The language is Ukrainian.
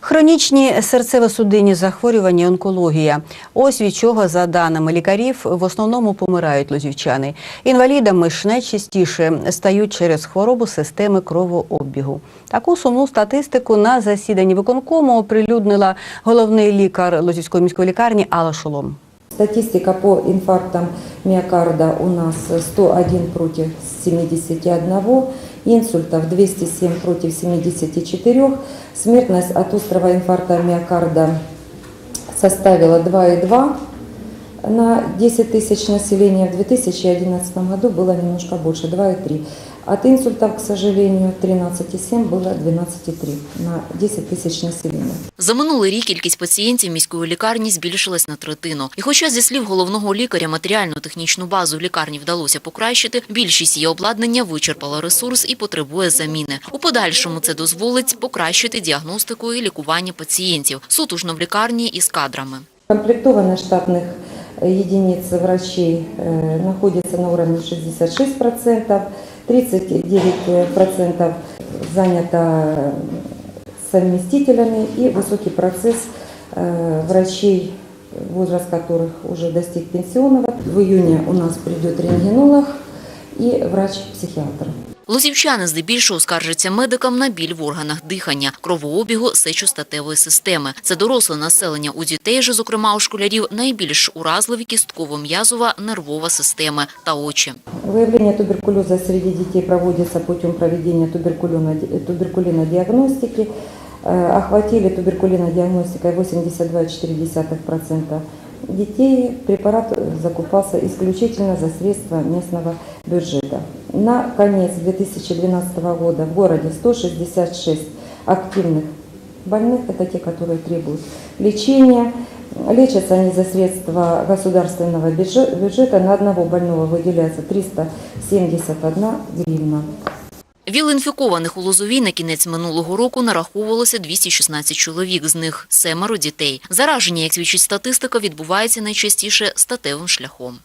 Хронічні серцево-судинні захворювання, онкологія. Ось від чого, за даними лікарів, в основному помирають лозівчани. Інвалідами ж найчастіше стають через хворобу системи кровообігу. Таку сумну статистику на засіданні виконкому оприлюднила головний лікар Лозівської міської лікарні Алла Шолом. Статистика по инфарктам миокарда у нас 101 против 71, инсультов 207 против 74, смертность от острого инфаркта миокарда составила 2,2 на 10 тысяч населения. В 2011 году было немножко больше, 2,3. От инсультов, к сожалению, 13,7 было 12,3 на 10 тысяч населения. За минулий рік кількість пацієнтів міської лікарні збільшилась на третину. І хоча, зі слів головного лікаря, матеріальну технічну базу в лікарні вдалося покращити, більшість її обладнання вичерпала ресурс і потребує заміни. У подальшому це дозволить покращити діагностику і лікування пацієнтів, сутужно в лікарні із кадрами. Комплектованность штатных э, единиц врачей э, находится на уровне 66%, 39% занято э, совместителями и высокий процесс э, врачей, возраст которых уже достиг пенсионного. В июне у нас придет рентгенолог и врач-психиатр. Лозівчани здебільшого скаржаться медикам на біль в органах дихання, кровообігу сечостатевої системи. Це доросле населення у дітей же, зокрема у школярів, найбільш уразливі кістково-м'язова нервова системи та очі. Выявление туберкулеза среди детей проводится путем проведения туберкулина- туберкулинодиагностики. Э, Охватили туберкулинодиагностикой 82,4% детей. Препарат э, закупался исключительно за средства местного бюджета. На конец 2012 года в городе 166 активных больных, это те, которые требуют лечения. Лечатся они за средства государственного бюдже- бюджета. На одного больного выделяется 371 гривна. ВІЛ-інфікованих у Лозовій на кінець минулого року нараховувалося 216 чоловік, з них семеро дітей. Зараження, як свідчить статистика, відбувається найчастіше статевим шляхом.